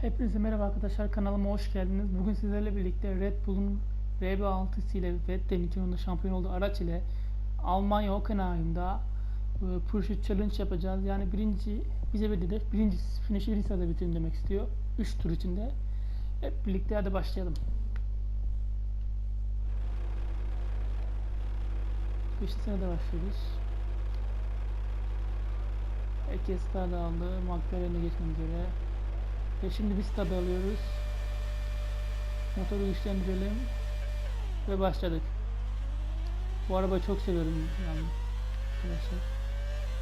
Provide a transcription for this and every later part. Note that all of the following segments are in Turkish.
Hepinize merhaba arkadaşlar kanalıma hoş geldiniz. Bugün sizlerle birlikte Red Bull'un RB6 ile ve Demition'da şampiyon olduğu araç ile Almanya Hockenheim'da e, Pursuit Challenge yapacağız. Yani birinci bize bir hedef birinci finish'i birinci sırada bitirin demek istiyor. 3 tur içinde. Hep birlikte hadi başlayalım. Beşinci sırada başlıyoruz. Herkes stada aldı. McLaren'e geçmek üzere. Ve şimdi bir stada alıyoruz. Motoru güçlendirelim. Ve başladık. Bu arabayı çok seviyorum yani arkadaşlar.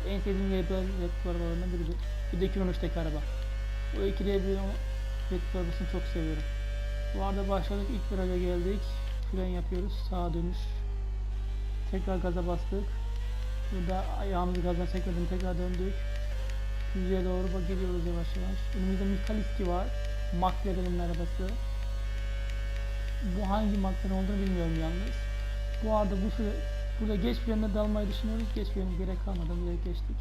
En sevdiğim Red Bull, arabalarından biridir. Bir de 2013'teki araba. Bu bir Red Bull arabasını çok seviyorum. Bu arada başladık. ilk viraja geldik. Fren yapıyoruz. Sağa dönüş. Tekrar gaza bastık. Burada ayağımızı gazdan çekmedim. Tekrar döndük. Yüzeye doğru geliyoruz yavaş yavaş. Önümüzde Mikaliski var. McLaren'in arabası. Bu hangi McLaren olduğunu bilmiyorum yalnız. Bu arada bu süre, burada geç frenle dalmayı düşünüyoruz. Geç frene gerek kalmadan direkt geçtik.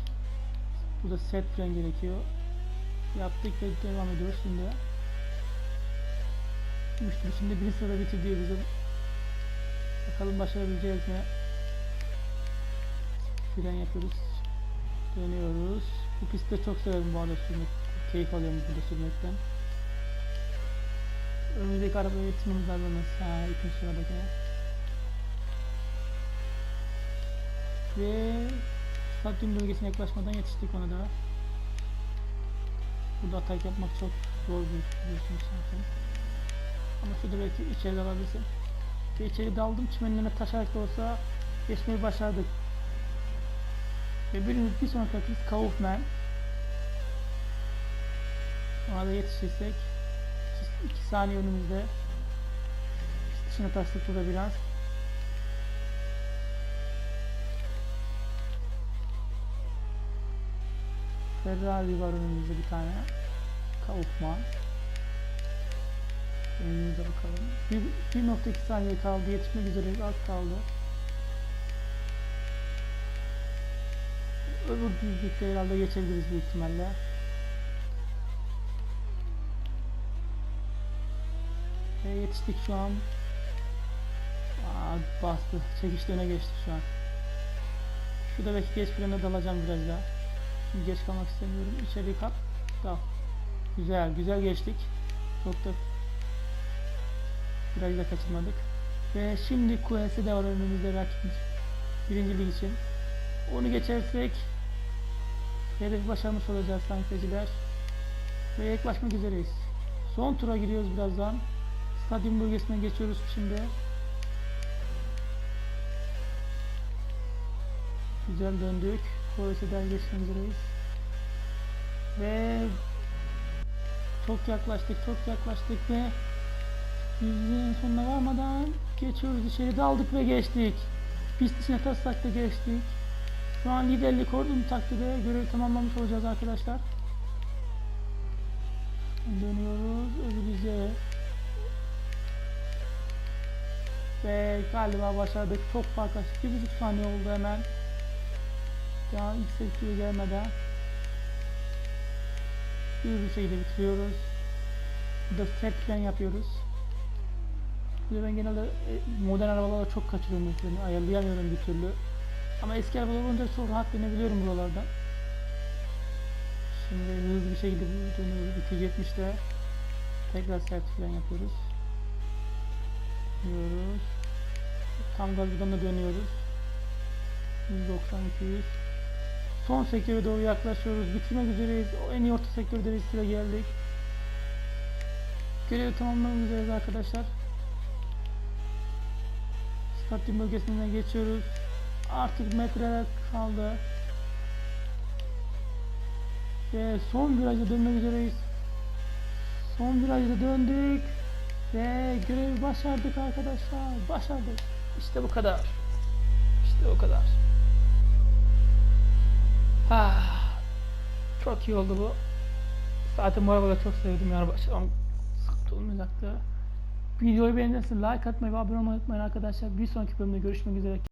Burada set fren gerekiyor. Yaptık ve devam ediyoruz şimdi. Müşteri şimdi bir sırada bitir diyor bize. Bakalım başarabileceğiz mi? Fren yapıyoruz. Dönüyoruz. Bu pistte çok severim bu arada sürmek. Keyif alıyorum burada sürmekten. Önümüzdeki arabaya yetişmemiz lazım mesela ikinci sıradaki. Ve stadyum bölgesine yaklaşmadan yetiştik ona da. Burada atak yapmak çok zor bir biliyorsunuz zaten. Ama şurada belki içeri dalabilirsin. Ve içeri daldım çimenlerine taşarak da olsa geçmeyi başardık. Ve bir, bir sonraki rakibimiz Kaufman. Ona da yetişirsek 2 saniye önümüzde dışına taştık burada biraz. Ferrari var önümüzde bir tane. Kaufman. Önümüze bakalım. 1.2 saniye kaldı. Yetişmek üzere az kaldı. Öbür düzlükte herhalde geçebiliriz büyük ihtimalle. Ve yetiştik şu an. Aa, bastı. Çekişte öne geçtik şu an. Şurada belki geç frene dalacağım biraz daha. Şimdi geç kalmak istemiyorum. İçeri kap. Dal. Güzel, güzel geçtik. Çok da biraz da kaçırmadık. Ve şimdi QS de var önümüzde rakibimiz. Birincilik için. Onu geçersek hedef başarmış olacağız sankeciler. Ve yaklaşmak üzereyiz. Son tura giriyoruz birazdan. Stadyum bölgesine geçiyoruz şimdi. Güzel döndük. Kovese'den geçmek üzereyiz. Ve çok yaklaştık, çok yaklaştık ve yüzün sonuna varmadan geçiyoruz içeri daldık ve geçtik. Pist içine taslasak da geçtik. Şu an liderlik ordunun takdirde görevi tamamlamış olacağız arkadaşlar. Dönüyoruz öbürüze. Ve galiba başardık. Çok fark açtık. Bir buçuk saniye oldu hemen. Ya ilk sektörü gelmeden. Bir bir şekilde bitiriyoruz. Burada set plan yapıyoruz. Burada ben genelde e, modern arabalarda çok kaçırıyorum. Ayarlayamıyorum bir türlü. Ama eski arabalar olunca çok rahat dönebiliyorum buralardan. Şimdi hızlı bir şekilde dönüyoruz. 270'te tekrar sert fren yapıyoruz. Dönüyoruz. Tam gaz da dönüyoruz. 190 200. Son sektöre doğru yaklaşıyoruz. Bitirmek üzereyiz. O en iyi orta sektörde süre geldik. Görevi tamamlamak üzereyiz arkadaşlar. Stadyum bölgesinden geçiyoruz. Artık metreler kaldı. Ve son viraja dönmek üzereyiz. Son virajda döndük. Ve görevi başardık arkadaşlar. Başardık. İşte bu kadar. İşte o kadar. Ha. Çok iyi oldu bu. Zaten bu arabayı çok sevdim yani başlamam sıkıntı olmayacaktı. Videoyu beğenirseniz like atmayı ve abone olmayı unutmayın arkadaşlar. Bir sonraki bölümde görüşmek üzere.